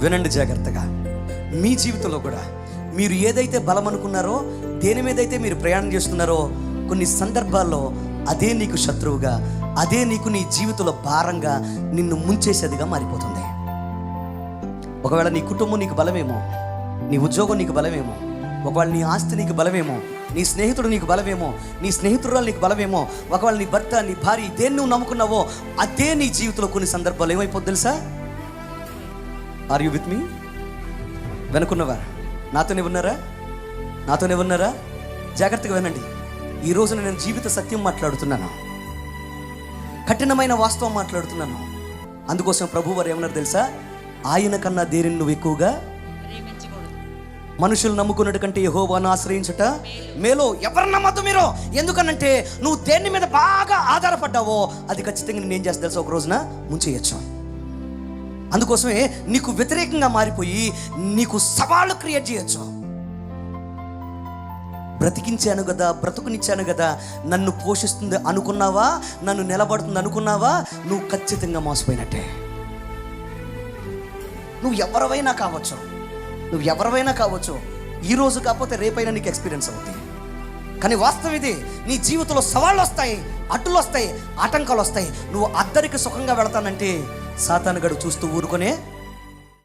వినండి జాగ్రత్తగా. మీ జీవితంలో కూడా మీరు ఏదైతే బలం అనుకున్నారో దేని మీదైతే మీరు ప్రయాణం చేస్తున్నారో కొన్ని సందర్భాల్లో అదే నీకు శత్రువుగా అదే నీకు నీ జీవితంలో భారంగా నిన్ను ముంచేసేదిగా మారిపోతుంది. ఒకవేళ నీ కుటుంబం నీకు బలమేమో నీ ఉద్యోగం నీకు బలమేమో ఒకవేళ నీ ఆస్తి నీకు బలమేమో నీ స్నేహితుడు నీకు బలమేమో నీ స్నేహితురాలు నీకు బలమేమో ఒకవేళ నీ భర్త నీ భార్య దేన్ని నువ్వు నమ్ముకున్నావో అదే నీ జీవితంలో కొన్ని సందర్భాలు ఏమైపోద్ది తెలుసా? ఆర్ యు విత్ మీ వెనుకున్నవారా? నాతోనే ఉన్నారా? నాతోనే ఉన్నారా? జాగ్రత్తగా వినండి. ఈ రోజున నేను జీవిత సత్యం మాట్లాడుతున్నాను. కఠినమైన వాస్తవం మాట్లాడుతున్నాను. అందుకోసం ప్రభు వారు ఏమన్నారు తెలుసా? ఆయన కన్నా దేనిని నువ్వు ఎక్కువగా? మనుషులు నమ్ముకున్నట్టు కంటే యహోవాను ఆశ్రయించుట మేలో. ఎవరు నమ్మద్దు మీరు? ఎందుకనంటే నువ్వు దేని మీద బాగా ఆధారపడ్డావో అది ఖచ్చితంగా నేను ఏం చేస్తా తెలుసా? ఒక రోజున ముంచేయచ్చు. అందుకోసమే నీకు వ్యతిరేకంగా మారిపోయి నీకు సవాళ్ళు క్రియేట్ చేయొచ్చు. బ్రతికించాను కదా బ్రతుకునిచ్చాను కదా నన్ను పోషిస్తుంది అనుకున్నావా నన్ను నిలబడుతుంది అనుకున్నావా నువ్వు ఖచ్చితంగా మోసపోయినట్టే. నువ్వు ఎవరివైనా కావచ్చు నువ్వు ఎవరివైనా కావచ్చు ఈరోజు కాకపోతే రేపైనా నీకు ఎక్స్పీరియన్స్ అవుతుంది కానీ వాస్తవం ఇది నీ జీవితంలో సవాళ్ళు వస్తాయి అడ్డులు వస్తాయి ఆటంకాలు వస్తాయి. నువ్వు అద్దరికి సుఖంగా వెళతానంటే సాతానుగడు చూస్తూ ఊరుకునే